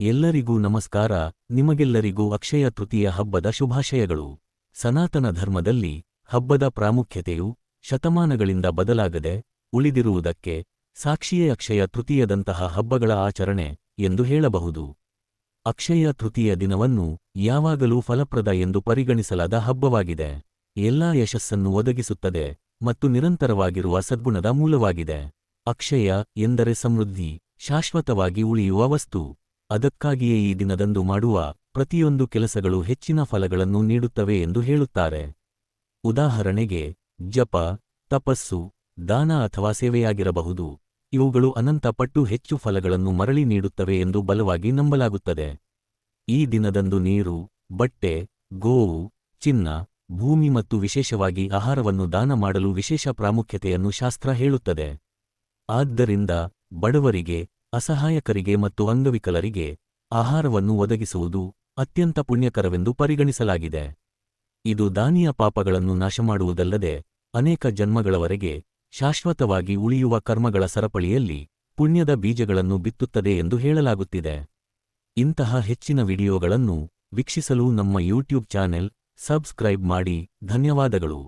ಎಲ್ಲರಿಗೂ ನಮಸ್ಕಾರ, ನಿಮಗೆಲ್ಲರಿಗೂ ಅಕ್ಷಯ ತೃತೀಯ ಹಬ್ಬದ ಶುಭಾಶಯಗಳು. ಸನಾತನ ಧರ್ಮದಲ್ಲಿ ಹಬ್ಬದ ಪ್ರಾಮುಖ್ಯತೆಯು ಶತಮಾನಗಳಿಂದ ಬದಲಾಗದೆ ಉಳಿದಿರುವುದಕ್ಕೆ ಸಾಕ್ಷಿಯೇ ಅಕ್ಷಯ ತೃತೀಯದಂತಹ ಹಬ್ಬಗಳ ಆಚರಣೆ ಎಂದು ಹೇಳಬಹುದು. ಅಕ್ಷಯ ತೃತೀಯ ದಿನವನ್ನು ಯಾವಾಗಲೂ ಫಲಪ್ರದ ಎಂದು ಪರಿಗಣಿಸಲಾದ ಹಬ್ಬವಾಗಿದೆ. ಎಲ್ಲಾ ಯಶಸ್ಸನ್ನು ಒದಗಿಸುತ್ತದೆ ಮತ್ತು ನಿರಂತರವಾಗಿರುವ ಸದ್ಗುಣದ ಮೂಲವಾಗಿದೆ. ಅಕ್ಷಯ ಎಂದರೆ ಸಮೃದ್ಧಿ, ಶಾಶ್ವತವಾಗಿ ಉಳಿಯುವ ವಸ್ತು. ಅದಕ್ಕಾಗಿಯೇ ಈ ದಿನದಂದು ಮಾಡುವ ಪ್ರತಿಯೊಂದು ಕೆಲಸಗಳು ಹೆಚ್ಚಿನ ಫಲಗಳನ್ನು ನೀಡುತ್ತವೆ ಎಂದು ಹೇಳುತ್ತಾರೆ. ಉದಾಹರಣೆಗೆ, ಜಪ, ತಪಸ್ಸು, ದಾನ ಅಥವಾ ಸೇವೆಯಾಗಿರಬಹುದು. ಇವುಗಳು ಅನಂತ ಪಟ್ಟು ಹೆಚ್ಚು ಫಲಗಳನ್ನು ಮರಳಿ ನೀಡುತ್ತವೆ ಎಂದು ಬಲವಾಗಿ ನಂಬಲಾಗುತ್ತದೆ. ಈ ದಿನದಂದು ನೀರು, ಬಟ್ಟೆ, ಗೋವು, ಚಿನ್ನ, ಭೂಮಿ ಮತ್ತು ವಿಶೇಷವಾಗಿ ಆಹಾರವನ್ನು ದಾನ ಮಾಡಲು ವಿಶೇಷ ಪ್ರಾಮುಖ್ಯತೆಯನ್ನು ಶಾಸ್ತ್ರ ಹೇಳುತ್ತದೆ. ಆದ್ದರಿಂದ ಬಡವರಿಗೆ ಅಸಹಾಯಕರಿಗೆ ಮತ್ತು ಅಂಗವಿಕಲರಿಗೆ ಆಹಾರವನ್ನು ಒದಗಿಸುವುದು ಅತ್ಯಂತ ಪುಣ್ಯಕರವೆಂದು ಪರಿಗಣಿಸಲಾಗಿದೆ. ಇದು ದಾನಿಯ ಪಾಪಗಳನ್ನು ನಾಶಮಾಡುವುದಲ್ಲದೆ ಅನೇಕ ಜನ್ಮಗಳವರೆಗೆ ಶಾಶ್ವತವಾಗಿ ಉಳಿಯುವ ಕರ್ಮಗಳ ಸರಪಳಿಯಲ್ಲಿ ಪುಣ್ಯದ ಬೀಜಗಳನ್ನು ಬಿತ್ತುತ್ತದೆ ಎಂದು ಹೇಳಲಾಗುತ್ತಿದೆ. ಇಂತಹ ಹೆಚ್ಚಿನ ವಿಡಿಯೋಗಳನ್ನು ವೀಕ್ಷಿಸಲು ನಮ್ಮ ಯೂಟ್ಯೂಬ್ ಚಾನೆಲ್ ಸಬ್ಸ್ಕ್ರೈಬ್ ಮಾಡಿ. ಧನ್ಯವಾದಗಳು.